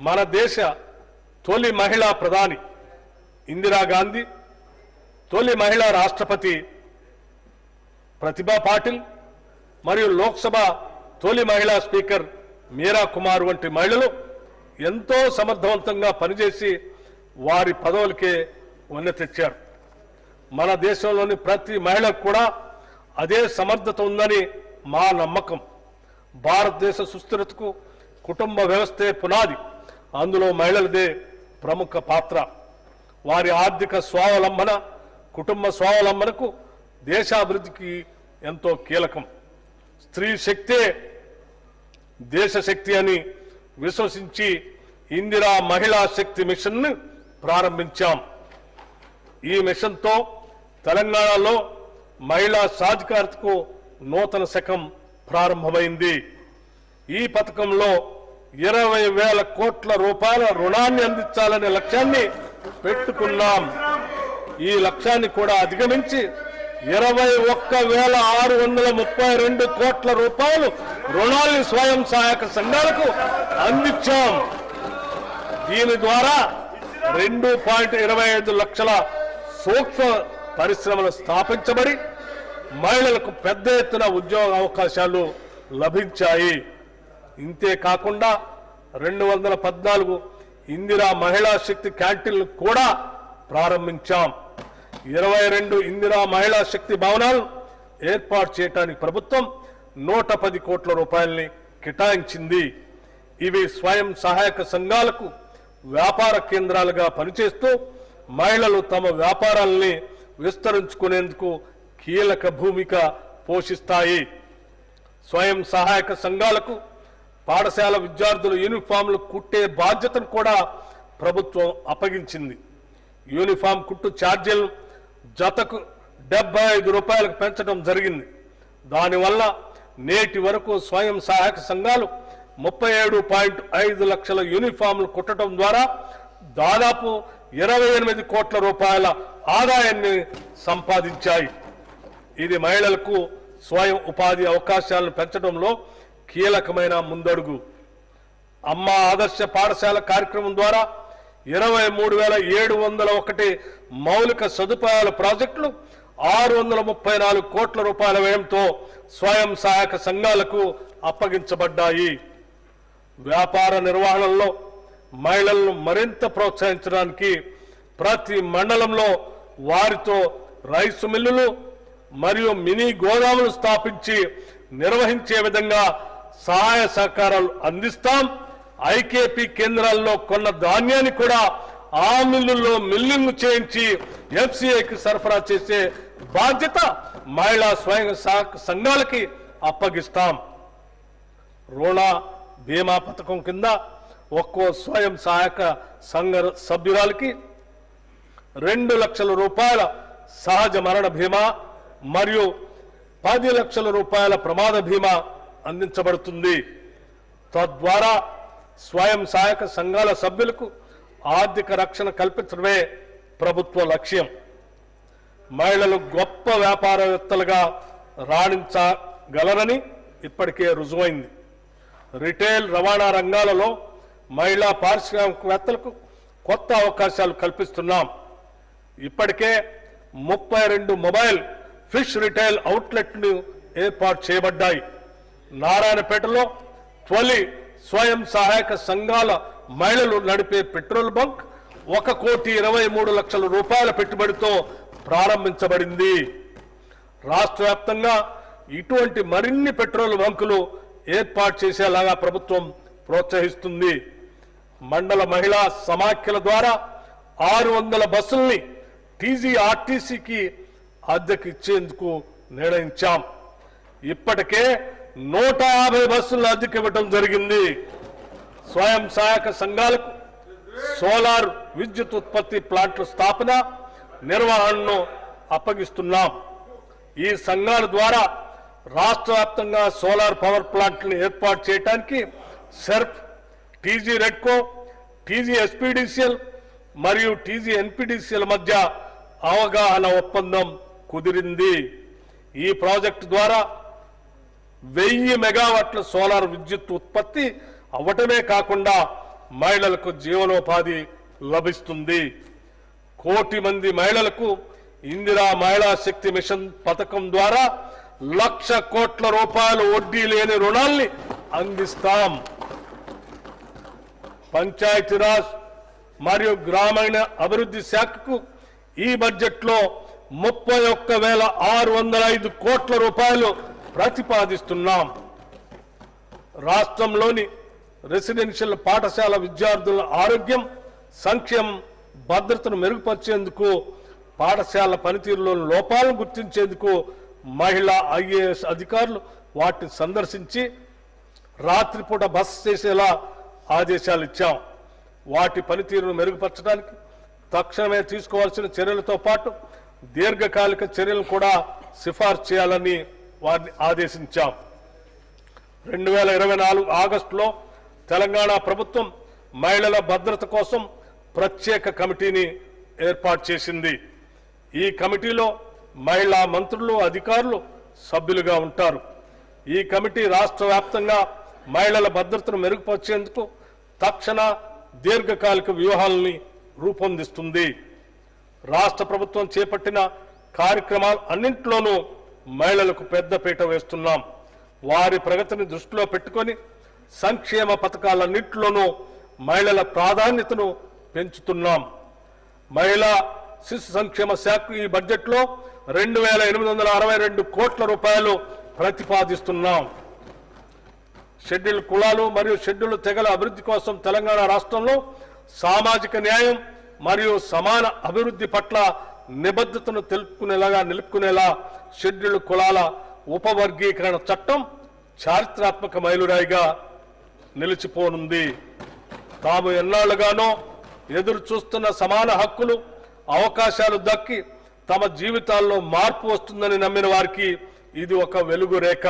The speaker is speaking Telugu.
మన దేశ తొలి మహిళా ప్రధాని ఇందిరాగాంధీ తొలి మహిళా రాష్ట్రపతి ప్రతిభా పాటిల్ మరియు లోక్సభ తొలి మహిళా స్పీకర్ మీరా కుమార్ వంటి మహిళలు ఎంతో సమర్థవంతంగా పనిచేసి వారి పదవులకే వన్నె తెచ్చారు. మన దేశంలోని ప్రతి మహిళకు కూడా అదే సమర్థత ఉందని మా నమ్మకం. భారతదేశ సుస్థిరతకు కుటుంబ వ్యవస్థే పునాది. అందులో మహిళలదే ప్రముఖ పాత్ర. వారి ఆర్థిక స్వావలంబన కుటుంబ స్వావలంబనకు దేశాభివృద్ధికి ఎంతో కీలకం. స్త్రీ శక్తే దేశ శక్తి అని విశ్వసించి ఇందిరా మహిళా శక్తి మిషన్ను ప్రారంభించాం. ఈ మిషన్తో తెలంగాణలో మహిళా సాధికారతకు నూతన శకం ప్రారంభమైంది. ఈ పథకంలో ఇరవై వేల కోట్ల రూపాయల రుణాన్ని అందించాలనే లక్ష్యాన్ని పెట్టుకున్నాం. ఈ లక్ష్యాన్ని కూడా అధిగమించి ఇరవై ఒక్క వేల ఆరు వందల ముప్పై రెండు కోట్ల రూపాయలు రుణాల్ని స్వయం సహాయక సంఘాలకు అందించాం. దీని ద్వారా రెండు పాయింట్ ఇరవై ఐదు లక్షల సూక్ష్మ పరిశ్రమలు స్థాపించబడి మహిళలకు పెద్ద ఎత్తున ఉద్యోగ అవకాశాలు లభించాయి. ఇంతే కాకుండా రెండు వందల పద్నాలుగు ఇందిరా మహిళా శక్తి క్యాంటీన్లు కూడా ప్రారంభించాం. ఇరవై రెండు ఇందిరా మహిళా శక్తి భవనాలు ఏర్పాటు చేయడానికి ప్రభుత్వం నూట పది కోట్ల రూపాయల్ని కేటాయించింది. ఇవి స్వయం సహాయక సంఘాలకు వ్యాపార కేంద్రాలుగా పనిచేస్తూ మహిళలు తమ వ్యాపారాల్ని విస్తరించుకునేందుకు కీలక భూమిక పోషిస్తాయి. స్వయం సహాయక సంఘాలకు పాఠశాల విద్యార్థుల యూనిఫామ్లు కుట్టే బాధ్యతను కూడా ప్రభుత్వం అప్పగించింది. యూనిఫామ్ కుట్టు ఛార్జీలను జతకు డెబ్బై ఐదు రూపాయలకు పెంచడం జరిగింది. దానివల్ల నేటి వరకు స్వయం సహాయక సంఘాలు ముప్పై ఏడు పాయింట్ ఐదు లక్షల యూనిఫామ్లు కుట్టడం ద్వారా దాదాపు ఇరవై ఎనిమిది కోట్ల రూపాయల ఆదాయాన్ని సంపాదించాయి. ఇది మహిళలకు స్వయం ఉపాధి అవకాశాలను పెంచడంలో కీలకమైన ముందడుగు. అమ్మ ఆదర్శ పాఠశాల కార్యక్రమం ద్వారా ఇరవై మూడు వేల ఏడు వందల ఒకటి మౌలిక సదుపాయాల ప్రాజెక్టులు ఆరు వందల ముప్పై నాలుగు కోట్ల రూపాయల వ్యయంతో స్వయం సహాయక సంఘాలకు అప్పగించబడ్డాయి. వ్యాపార నిర్వహణలో మహిళలను మరింత ప్రోత్సహించడానికి ప్రతి మండలంలో వారితో రైసు మిల్లులు మరియు మినీ గోదాములు స్థాపించి నిర్వహించే విధంగా సహాయ సహకారాలు అందిస్తాం. ఐకేపీ కేంద్రాల్లో కొన్న ధాన్యాన్ని కూడా ఆ మిల్లుల్లో మిల్లింగ్ చేయించి ఎఫ్సిఐకి సరఫరా చేసే బాధ్యత మహిళా స్వయం సహక సంఘాలకి అప్పగిస్తాం. రుణ బీమా పథకం కింద ఒక్కో స్వయం సహాయక సంఘ సభ్యురాలకి రెండు లక్షల రూపాయల సహజ మరణ బీమా మరియు పది లక్షల రూపాయల ప్రమాద బీమా అందించబడుతుంది. తద్వారా స్వయం సహాయక సంఘాల సభ్యులకు ఆర్థిక రక్షణ కల్పించడమే ప్రభుత్వ లక్ష్యం. మహిళలు గొప్ప వ్యాపారవేత్తలుగా రాణించగలరని ఇప్పటికే రుజువైంది. రిటైల్ రవాణా రంగాలలో మహిళా పారిశ్రామికవేత్తలకు కొత్త అవకాశాలు కల్పిస్తున్నాం. ఇప్పటికే ముప్పై రెండు మొబైల్ ఫిష్ రిటైల్ అవుట్లెట్లు ఏర్పాటు చేయబడ్డాయి. నారాయణపేటలో తొలి స్వయం సహాయక సంఘాల మహిళలు నడిపే పెట్రోల్ బంక్ ఒక కోటి ఇరవై మూడు లక్షల రూపాయల పెట్టుబడితో ప్రారంభించబడింది. రాష్ట్ర వ్యాప్తంగా ఇటువంటి మరిన్ని పెట్రోల్ బంకులు ఏర్పాటు చేసేలాగా ప్రభుత్వం ప్రోత్సహిస్తుంది. మండల మహిళా సమాఖ్యల ద్వారా ఆరు వందల బస్సుల్ని టీజీఆర్టీసీకి అద్దెకు ఇచ్చేందుకు నిర్ణయించాం. ఇప్పటికే నూట యాభై బస్సులను అద్దెకి ఇవ్వటం జరిగింది. స్వయం సహాయక సంఘాలకు సోలార్ విద్యుత్ ఉత్పత్తి ప్లాంట్ల స్థాపన నిర్వహణను అప్పగిస్తున్నాం. ఈ సంఘాల ద్వారా రాష్ట్ర వ్యాప్తంగా సోలార్ పవర్ ప్లాంట్లను ఏర్పాటు చేయడానికి SERP TG REDCO TG SPDCL మరియు టీజీ ఎన్పీడీసీఎల్ మధ్య అవగాహన ఒప్పందం కుదిరింది. ఈ ప్రాజెక్టు ద్వారా వెయ్యి మెగావాట్ల సోలార్ విద్యుత్ ఉత్పత్తి అవ్వటమే కాకుండా మహిళలకు జీవనోపాధి లభిస్తుంది. కోటి మంది మహిళలకు ఇందిరా మహిళా శక్తి మిషన్ పథకం ద్వారా లక్ష కోట్ల రూపాయలు వడ్డీ లేని రుణాల్ని అందిస్తాం. పంచాయతీరాజ్ మరియు గ్రామీణ అభివృద్ధి శాఖకు ఈ బడ్జెట్లో ముప్పై ఒక్క వేల ఆరు వందల ఐదు కోట్ల రూపాయలు ప్రతిపాదిస్తున్నాం. రాష్ట్రంలోని రెసిడెన్షియల్ పాఠశాల విద్యార్థుల ఆరోగ్యం సంక్షేమం భద్రతను మెరుగుపరిచేందుకు పాఠశాల పనితీరులోని లోపాలను గుర్తించేందుకు మహిళా ఐఏఎస్ అధికారులు వాటిని సందర్శించి రాత్రిపూట బస చేసేలా ఆదేశాలు ఇచ్చాం. వాటి పనితీరును మెరుగుపరచడానికి తక్షణమే తీసుకోవాల్సిన చర్యలతో పాటు దీర్ఘకాలిక చర్యలను కూడా సిఫార్సు చేయాలని వారిని ఆదేశించాం. రెండు వేల ఇరవై నాలుగు ఆగస్టులో తెలంగాణ ప్రభుత్వం మహిళల భద్రత కోసం ప్రత్యేక కమిటీని ఏర్పాటు చేసింది. ఈ కమిటీలో మహిళా మంత్రులు అధికారులు సభ్యులుగా ఉంటారు. ఈ కమిటీ రాష్ట్ర వ్యాప్తంగా మహిళల భద్రతను మెరుగుపరిచేందుకు తక్షణ దీర్ఘకాలిక వ్యూహాలని రూపొందిస్తుంది. రాష్ట్ర ప్రభుత్వం చేపట్టిన కార్యక్రమాలు అన్నింటిలోనూ మహిళలకు పెద్దపీట వేస్తున్నాం. వారి ప్రగతిని దృష్టిలో పెట్టుకొని సంక్షేమ పథకాలన్నింటిలోనూ మహిళల ప్రాధాన్యతను పెంచుతున్నాం. మహిళా శిశు సంక్షేమ శాఖ ఈ బడ్జెట్లో రెండు వేల ఎనిమిది వందల అరవై రెండు కోట్ల రూపాయలు ప్రతిపాదిస్తున్నాం. షెడ్యూల్ కులాలు మరియు షెడ్యూల్ తెగల అభివృద్ధి కోసం తెలంగాణ రాష్ట్రంలో సామాజిక న్యాయం మరియు సమాన అభివృద్ధి పట్ల నిబద్ధతను తెలుపుకునేలాగా నిలుపుకునేలా షెడ్యూల్ కులాల ఉపవర్గీకరణ చట్టం చారిత్రాత్మక మైలురాయిగా నిలిచిపోనుంది. తాము ఎన్నాళ్ళుగానో ఎదురు చూస్తున్న సమాన హక్కులు అవకాశాలు దక్కి తమ జీవితాల్లో మార్పు వస్తుందని నమ్మిన వారికి ఇది ఒక వెలుగు రేఖ